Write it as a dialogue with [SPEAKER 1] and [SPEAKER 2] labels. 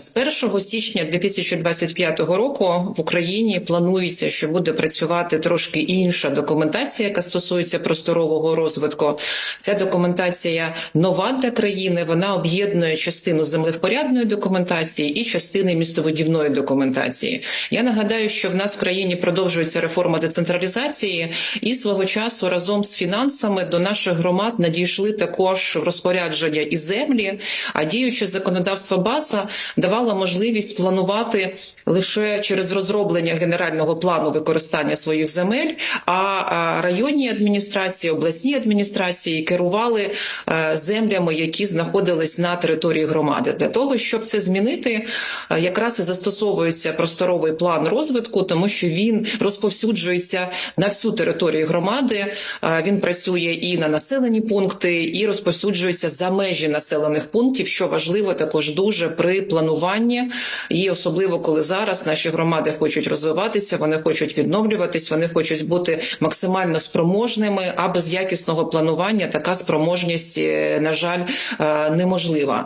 [SPEAKER 1] З 1 січня 2025 року в Україні планується, що буде працювати трошки інша документація, яка стосується просторового розвитку. Ця документація нова для країни. Вона об'єднує частину землевпорядної документації і частини містобудівної документації. Я нагадаю, що в нас в країні продовжується реформа децентралізації, і свого часу разом з фінансами до наших громад надійшли також розпорядження і землі. А діюче законодавство БАСа давало можливість планувати лише через розроблення генерального плану використання своїх земель. А а, районні адміністрації, обласні адміністрації керували е, землями, які знаходились на території громади. Для того щоб це змінити, е, якраз і застосовується просторовий план розвитку, тому що він розповсюджується на всю територію громади. Е, Він працює і на населені пункти, і розповсюджується за межі населених пунктів, що важливо також дуже при плануванні, і особливо коли зараз наші громади хочуть розвиватися, вони хочуть відновлюватись, вони хочуть бути максимально спроможними. А без якісного планування така спроможність, е, на жаль, е, неможлива.